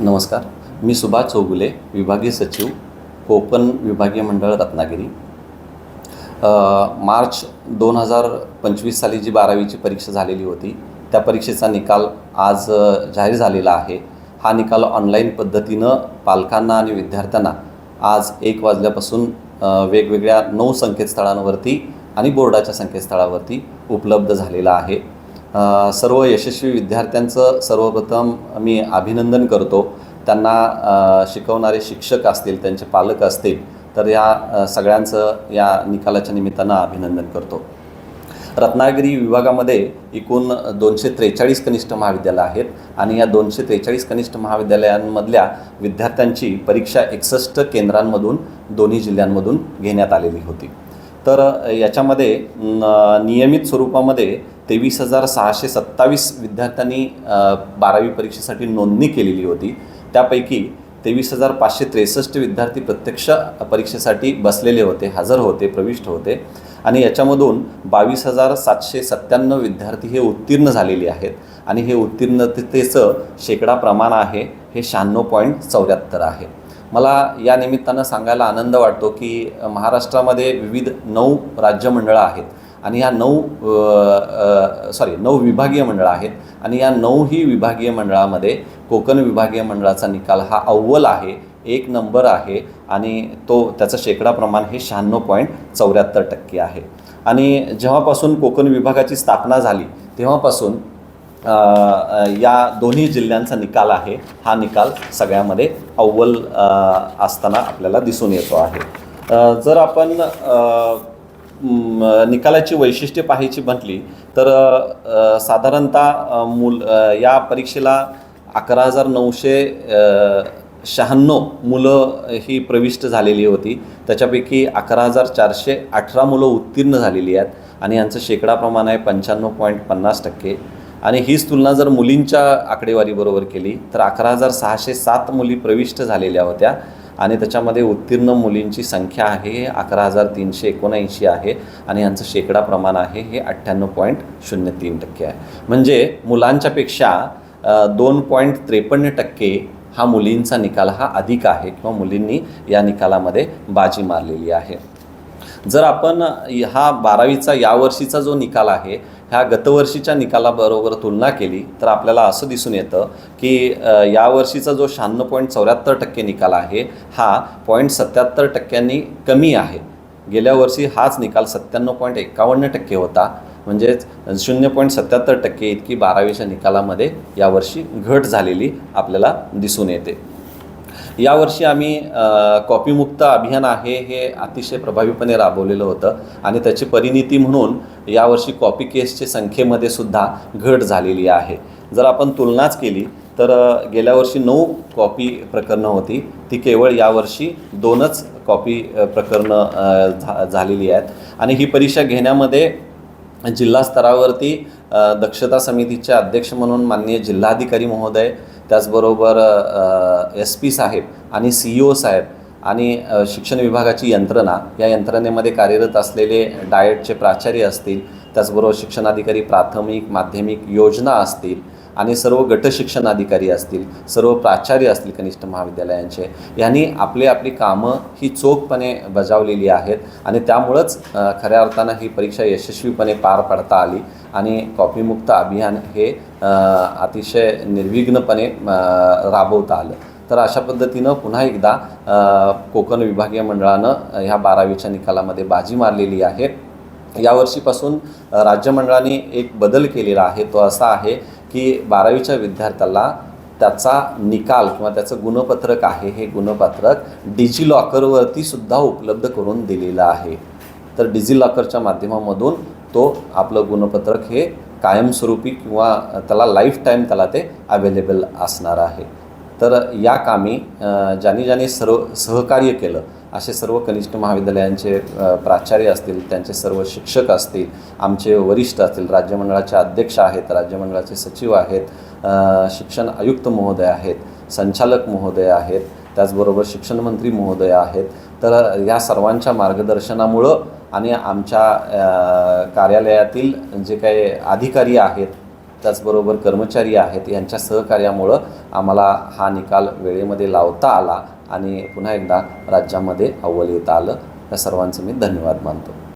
नमस्कार. मी सुभाष चौगुले विभागीय सचिव कोकण विभागीय मंडळ रत्नागिरी. मार्च दोन हजार पंचवीस साली जी बारावीची परीक्षा झालेली होती त्या परीक्षेचा निकाल आज जाहीर झालेला आहे. हा निकाल ऑनलाईन पद्धतीनं पालकांना आणि विद्यार्थ्यांना आज एक वाजल्यापासून वेगवेगळ्या नऊ संकेतस्थळांवरती आणि बोर्डाच्या संकेतस्थळावरती उपलब्ध झालेला आहे. सर्व यशस्वी विद्यार्थ्यांचं सर्वप्रथम मी अभिनंदन करतो. त्यांना शिकवणारे शिक्षक असतील त्यांचे पालक असतील तर या सगळ्यांचं या निकालाच्या निमित्तानं अभिनंदन करतो. रत्नागिरी विभागामध्ये एकूण दोनशे त्रेचाळीस कनिष्ठ महाविद्यालय आहेत आणि या दोनशे त्रेचाळीस कनिष्ठ महाविद्यालयांमधल्या विद्यार्थ्यांची परीक्षा एकसष्ट केंद्रांमधून दोन्ही जिल्ह्यांमधून घेण्यात आलेली होती. तर याच्यामध्ये नियमित स्वरूपामध्ये तेवीस हजार सहाशे सत्तावीस विद्यार्थ्यांनी बारावी परीक्षेसाठी नोंदणी केलेली होती. त्यापैकी तेवीस हजार पाचशे त्रेसष्ट विद्यार्थी प्रत्यक्ष परीक्षेसाठी बसलेले होते हजर होते प्रविष्ट होते. आणि याच्यामधून बावीस हजार सातशे सत्त्याण्णव विद्यार्थी हे उत्तीर्ण झालेले आहेत. आणि हे उत्तीर्णतेचं शेकडा प्रमाण आहे हे शहाण्णव पॉईंट चौऱ्याहत्तर आहे. मला या निमित्तानं सांगायला आनंद वाटतो की महाराष्ट्रामध्ये विविध नऊ राज्यमंडळं आहेत. आणि या नऊ सॉरी नऊ विभागीय मंडळं आहेत. आणि या नऊही विभागीय मंडळामध्ये कोकण विभागीय मंडळाचा निकाल हा अव्वल आहे एक नंबर आहे आणि तो त्याचं शेकडा प्रमाण हे शहाण्णव पॉईंट चौऱ्याहत्तर टक्के आहे. आणि जेव्हापासून कोकण विभागाची स्थापना झाली तेव्हापासून या दोन्ही जिल्ह्यांचा निकाल आहे हा निकाल सगळ्यामध्ये अव्वल असताना आपल्याला दिसून येतो आहे. जर आपण निकालाची वैशिष्ट्ये पाहायची म्हटली तर साधारणतः मुल या परीक्षेला अकरा हजार नऊशे शहाण्णव मुलं ही प्रविष्ट झालेली होती. त्याच्यापैकी अकरा हजार चारशे अठरा मुलं उत्तीर्ण झालेली आहेत आणि यांचं शेकडा प्रमाण आहे पंच्याण्णव पॉईंट पन्नास टक्के. आणि हीच तुलना जर मुलींच्या आकडेवारीबरोबर केली तर अकरा हजार सहाशे सात मुली प्रविष्ट झालेल्या होत्या. आणि त्याच्यामध्ये उत्तीर्ण मुलींची संख्या आहे अकरा हजार तीनशे एकोणऐंशी आहे आणि यांचं शेकडा प्रमाण आहे हे अठ्ठ्याण्णव पॉईंट शून्य तीन टक्के आहे. म्हणजे मुलांच्यापेक्षा दोन पॉईंट त्रेपन्न टक्के हा मुलींचा निकाल हा अधिक आहे किंवा मुलींनी या निकालामध्ये बाजी मारलेली आहे. जर आपण हा बारावीचा यावर्षीचा जो निकाल आहे ह्या गतवर्षीच्या निकालाबरोबर तुलना केली तर आपल्याला असं दिसून येतं की यावर्षीचा जो शहाण्णव पॉईंट चौऱ्याहत्तर टक्के निकाल आहे हा पॉईंट सत्याहत्तर टक्क्यांनी कमी आहे. गेल्या वर्षी हाच निकाल सत्त्याण्णव पॉईंट एकावन्न टक्के होता. म्हणजेच शून्य पॉईंट सत्याहत्तर टक्के इतकी बारावीच्या निकालामध्ये यावर्षी घट झालेली आपल्याला दिसून येते. यावर्षी आम्ही कॉपीमुक्त अभियान आहे हे अतिशय प्रभावीपणे राबवलेलं होतं आणि त्याची परिणिती म्हणून यावर्षी कॉपी केसच्या संख्येमध्ये सुद्धा घट झालेली आहे. जर आपण तुलनाच केली तर गेल्या वर्षी नऊ कॉपी प्रकरणं होती. ती केवळ यावर्षी दोनच कॉपी प्रकरणं झा झालेली आहेत. आणि ही परीक्षा घेण्यामध्ये जिल्हा स्तरावरती दक्षता समितीचे अध्यक्ष म्हणून माननीय जिल्हाधिकारी महोदय त्याचबरोबर एस पी साहेब आणि सी ओ साहेब आणि शिक्षण विभागाची यंत्रणा या यंत्रणेमध्ये कार्यरत असलेले डाएटचे प्राचार्य असतील त्याचबरोबर शिक्षणाधिकारी प्राथमिक माध्यमिक योजना असतील आणि सर्व गट शिक्षणाधिकारी असतील सर्व प्राचार्य असतील कनिष्ठ महाविद्यालयांचे यांनी आपली आपली कामं ही चोखपणे बजावलेली आहेत आणि त्यामुळंच खऱ्या अर्थानं ही परीक्षा यशस्वीपणे पार पाडता आली आणि कॉपीमुक्त अभियान हे अतिशय निर्विघ्नपणे राबवता आलं. तर अशा पद्धतीनं पुन्हा एकदा कोकण विभागीय मंडळानं ह्या बारावीच्या निकालामध्ये बाजी मारलेली आहे. यावर्षीपासून राज्यमंडळाने एक बदल केलेला आहे तो असा आहे की बारावीच्या विद्यार्थ्याला त्याचा निकाल किंवा त्याचं गुणपत्रक आहे हे गुणपत्रक डिजिलॉकरवरती सुद्धा उपलब्ध करून दिलेलं आहे. तर डिजिलॉकरच्या माध्यमामधून तो आपलं गुणपत्रक हे कायमस्वरूपी किंवा त्याला लाईफ टाईम त्याला ते अवेलेबल असणार आहे. तर या कामी ज्याने ज्यांनी ज्यांनी सर्व सहकार्य केलं असे सर्व कनिष्ठ महाविद्यालयांचे प्राचार्य असतील त्यांचे सर्व शिक्षक असतील आमचे वरिष्ठ असतील राज्यमंडळाचे अध्यक्ष आहेत राज्यमंडळाचे सचिव आहेत शिक्षण आयुक्त महोदय आहेत संचालक महोदय आहेत त्याचबरोबर शिक्षणमंत्री महोदय आहेत. तर या सर्वांच्या मार्गदर्शनामुळं आणि आमच्या कार्यालयातील जे काही अधिकारी आहेत त्याचबरोबर कर्मचारी आहेत यांच्या सहकार्यामुळं आम्हाला हा निकाल वेळेमध्ये लावता आला. आणि पुन्हा एकदा राज्यामध्ये अव्वल येता आलं. या सर्वांचं मी धन्यवाद मानतो.